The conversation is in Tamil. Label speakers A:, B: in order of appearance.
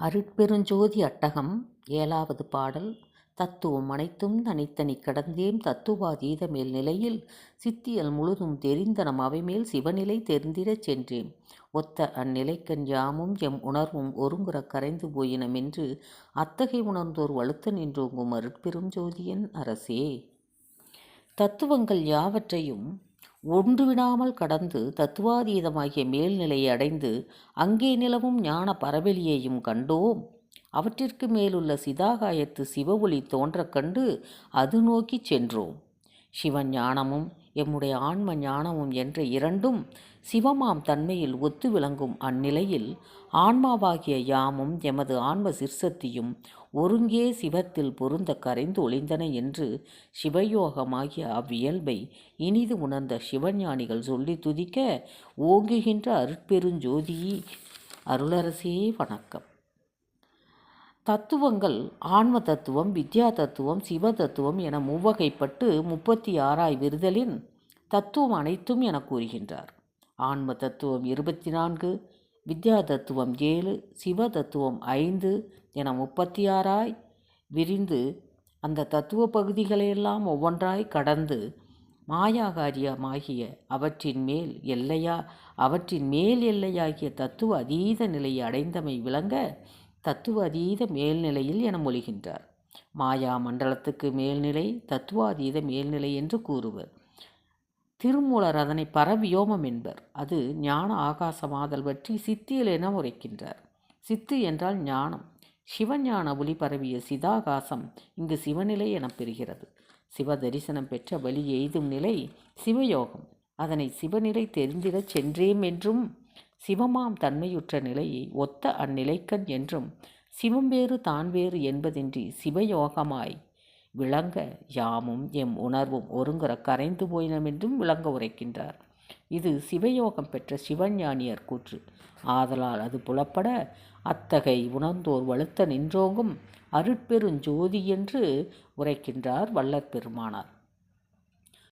A: அருட்பெருஞ்சோதி அட்டகம் ஏழாவது பாடல். தத்துவம் அனைத்தும் தனித்தனி கடந்தேம் தத்துவாதீத மேல் நிலையில் சித்தியல் முழுதும் தெரிந்தனம். அவைமேல் சிவநிலை தெரிந்திடச் சென்றேன். ஒத்த அந்நிலைக்கண் யாமும் எம் உணர்வும் ஒருங்குறக் கரைந்து போயினம் என்று அத்தகை உணர்ந்தோர் வலுத்த நின்றோங்கும் அருட்பெரும் ஜோதியன் அரசே. தத்துவங்கள் யாவற்றையும் ஒன்று விடாமல் கடந்து தத்துவாதீதமாகிய மேல்நிலையை அடைந்து அங்கே நிலவும் ஞான பரவெளியையும் கண்டோம். அவற்றிற்கு மேலுள்ள சிதாகாயத்து சிவ ஒளி தோன்றக் கண்டு அது நோக்கிச் சென்றோம். சிவஞானமும் எம்முடைய ஆன்ம ஞானமும் என்ற இரண்டும் சிவமாம் தன்மையில் ஒத்து விளங்கும் அந்நிலையில் ஆன்மாவாகிய யாமும் எமது ஆன்ம சிற்சத்தியும் ஒருங்கே சிவத்தில் பொருந்த கரைந்து ஒளிந்தன என்று சிவயோகமாகிய அவ்வியல்பை இனிது உணர்ந்த சிவஞானிகள் சொல்லி துதிக்க ஓங்குகின்ற அருட்பெருஞ்சோதி. அருளரசே வணக்கம். தத்துவங்கள் ஆன்ம தத்துவம் வித்யா தத்துவம் சிவ தத்துவம் என மூவகைப்பட்டு முப்பத்தி ஆறாய் விருதலின் தத்துவம் அனைத்தும் என கூறுகின்றார். ஆன்ம தத்துவம் இருபத்தி நான்கு வித்யா தத்துவம் ஏழு சிவ தத்துவம் ஐந்து என முப்பத்தி ஆறாய் விரிந்து அந்த தத்துவ பகுதிகளையெல்லாம் ஒவ்வொன்றாய் கடந்து மாயாகாரியமாகிய அவற்றின் மேல் எல்லையா அவற்றின் மேல் எல்லையாகிய தத்துவ அதீத நிலையை அடைந்தமை விளங்க தத்துவ அதீத மேல்நிலையில் என மொழிகின்றார். மாயா மண்டலத்துக்கு மேல்நிலை தத்துவாதீத மேல்நிலை என்று கூறுவர். திருமூலர் அதனை பரவியோமம் என்பர். அது ஞான ஆகாசமாதல் பற்றி சித்தியில் என உரைக்கின்றார். சித்து என்றால் ஞானம். சிவஞான ஒளி பரவிய சிதாகாசம் இங்கு சிவநிலை எனப் பெறுகிறது. சிவ தரிசனம் பெற்ற வழி எய்தும் நிலை சிவயோகம். அதனை சிவநிலை தெரிந்திடச் சென்றேம் என்றும் சிவமாம் தன்மையுற்ற நிலையை ஒத்த அந்நிலைக்கண் என்றும் சிவம் வேறு தான் வேறு என்பதின்றி சிவயோகமாய் விளங்க யாமும் எம் உணர்வும் ஒருங்குற கரைந்து போயினமென்றும் விளங்க உரைக்கின்றார். இது சிவயோகம் பெற்ற சிவஞானியர் கூற்று. ஆதலால் அது புலப்பட அத்தகை உணர்ந்தோர் வலுத்த நின்றோங்கும் அருட்பெருஞ்சோதி என்று உரைக்கின்றார் வல்லற்பெருமானார்